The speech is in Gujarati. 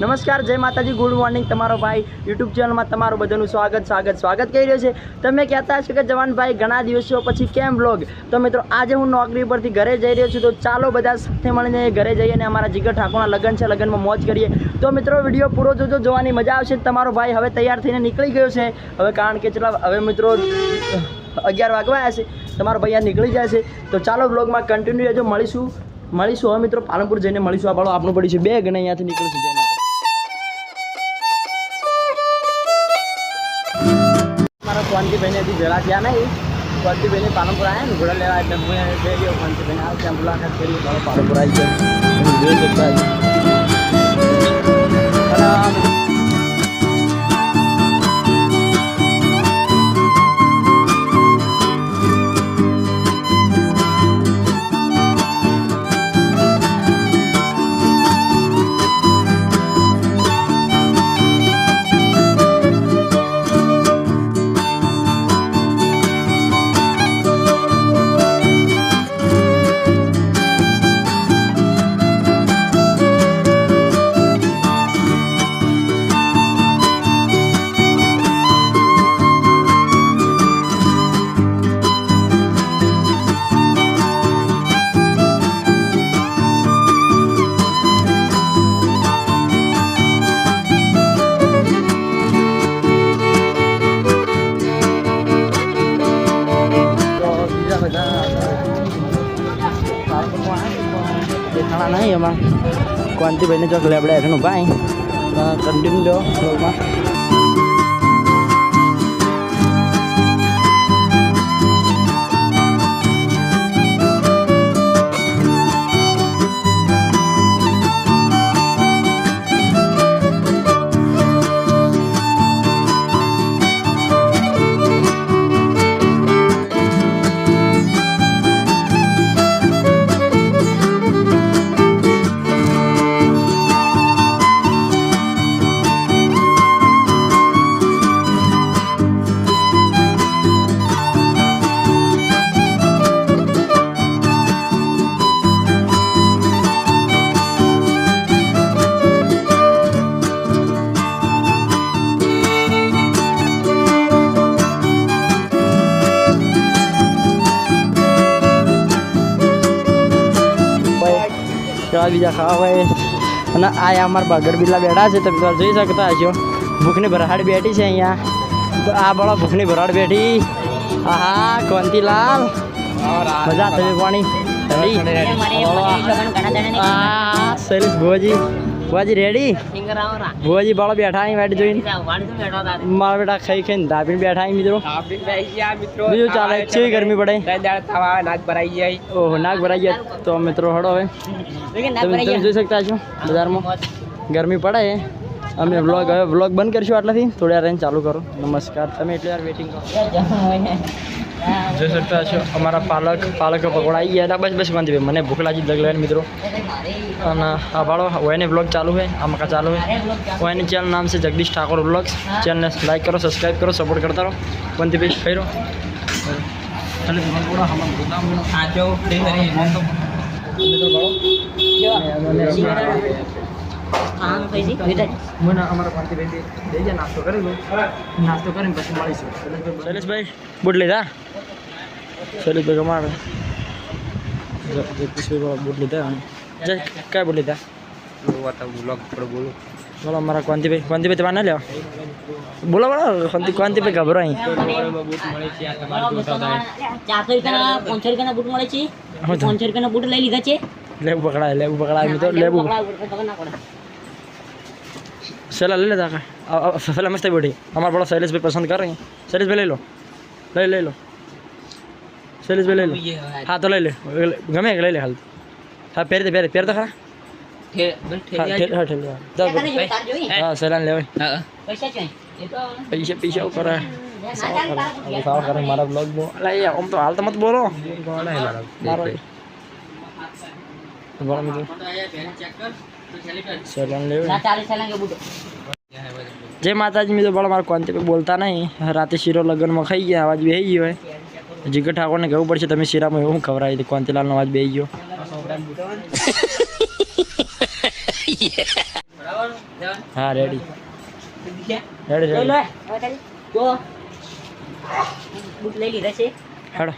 નમસ્કાર, જય માતાજી, ગુડ મોર્નિંગ તમારો ભાઈ યુટ્યુબ ચેનલમાં તમારું બધાનું સ્વાગત સ્વાગત સ્વાગત કરી રહ્યો છે. તમે કહેતા હશો કે જવાનભાઈ, ઘણા દિવસો પછી કેમ બ્લોગ તો મિત્રો, આજે હું નોકરી પરથી ઘરે જઈ રહ્યો છું, તો ચાલો બધા સાથે મળીને ઘરે જઈએ અને અમારા જીગર ઠાકોરના લગ્ન છે, લગ્નમાં મોજ કરીએ. તો મિત્રો, વીડિયો પૂરો જોજો, જોવાની મજા આવશે તમારો ભાઈ હવે તૈયાર થઈને નીકળી ગયો છે. હવે કારણ કે ચલા હવે મિત્રો, અગિયાર વાગવા આવ્યા છે, તમારો ભાઈ નીકળી જાય છે. તો ચાલો બ્લોગમાં કન્ટિન્યુ રહેજો, મળીશું. મળીશું હવે મિત્રો, પાલનપુર જઈને મળીશું. આ બાળો આપણું પડ્યું છે, બે ગણે અહીંયાથી નીકળીશું ક્વાંતિભાઈને હજી ભેળા ગયા નહીં. ક્વાંતિભાઈને પાલનપુર આવ્યા ને ઘોડા લેવા એટલે હું જઈ ગયો ક્વાંતિભાઈને આવે ત્યાં મુલાકાત કરી. મારો પાલનપુર આવી ગયો. જોઈ શકતા દેખાણા નહીં એમાં. ક્વાંતિભાઈને ચોક લેબડે હેઠળનું ભાઈ. કન્ટિન્યુ લો બ્લોગમાં બીજા ખાવા હોય. અને આ અમારા બગર બિલ્લા બેઠા છે, તમે જોઈ શકતા હશો. ભૂખની ભરાડ બેઠી છે અહીંયા. તો આ બળો ભૂખની ભરાડ બેઠી. આહા, કોંતીલાલ. મજા તમે પાણી. શૈલેષ ભુવાજી. ભુવાજી રેડી ભુવાજી બાળો બેઠા અહીં વાટ જોઈને. મારા બેટા ખાઈ ખાઈને ધાપીને બેઠા અહીં મિત્રો. બીજું ચાલે? છે ગરમી પડે? ઓહો નાક ભરાઈ ગયા. તો મિત્રો હડો હવે. તમે જોઈ શકતા છો બજારમાં? ગરમી પડે છે અમે વ્લોગ હવે વ્લોગ બંધ કરીશું આટલાથી. થોડી વાર રહીને ચાલુ કરો. નમસ્કાર. તમે એટલી વાર વેટિંગ કરો. જોઈ શકતા છો અમારા પાલક પાલક પકોડા આવી ગયા બસ બસ બાંધી મને ભૂખ લાગી લગ લઈને મિત્રો. અને આ ભાડો ઓયને બ્લોગ ચાલુ હોય આ મકા ચાલુ હોય ઓયની ચેનલ નામ છે જગદીશ ઠાકોર બ્લોગ્સ ચેનલને લાઈક કરો સબસ્ક્રાઈબ કરો સપોર્ટ કરતા રહો. બંધી ફેરો કર્યો ચાલો પકોડા હમણાં ગોદામ મને અમારા પાંચી દઈ જાય નાસ્તો કરી લો નાસ્તો કરીને પછી મળીશું. શૈલેષભાઈ બુટ લીધા? શૈલેષભાઈ જગદીશભાઈ બુટ લીધા જય કયા બુટ લીધા? બોલો અમારા ક્વાંતિભાઈ. ક્વાંતિભાઈ તમારે ના લેવા? બોલો બોલો ક્વાંતિ ક્વાંતિભાઈ ગભરો અહીં. ચારસો રૂપિયાના પાંચસો રૂપિયાના બૂટ મળે છે. પાંચસો રૂપિયાના બૂટ લઈ લીધા છે. લેબુ પકડાય લેબુ પકડાય લેબુ પકડાવ, પકડ ના પડે. સલા લઈ લેતા સલા મસ્ત બેઠી અમારા બડો શૈલેષભાઈ પસંદ કરે શૈલેષભાઈ લઈ લો લઈ લઈ લો શૈલેષભાઈ લઈ લો હા તો લઈ લે ગમે કે લઈ લે હાલ હા પહેરી દે પહેરી પહેરતા ખરા હા ઠેલ હા ઠેલ હા. જાઓ, તારે જોઈ, તારે જોઈ. હા સલાન લેવાય પૈસા છે એ તો પૈસા પૈસા ના ચાલે ચાલે કે જય માતાજી મિત્રો બોલો મારા કોન્તે બોલતા નહીં રાતે શીરો લગ્નમાં ખાઈ ગયા અવાજ બેહી ગયો હોય જીગર ઠાકોરને કહેવું પડશે તમે શીરામાં એવું ખવડાવી કોંતીલાલનો અવાજ બેહી ગયો હા રેડી રેડી રેડી લઈ લીધા છે હેડો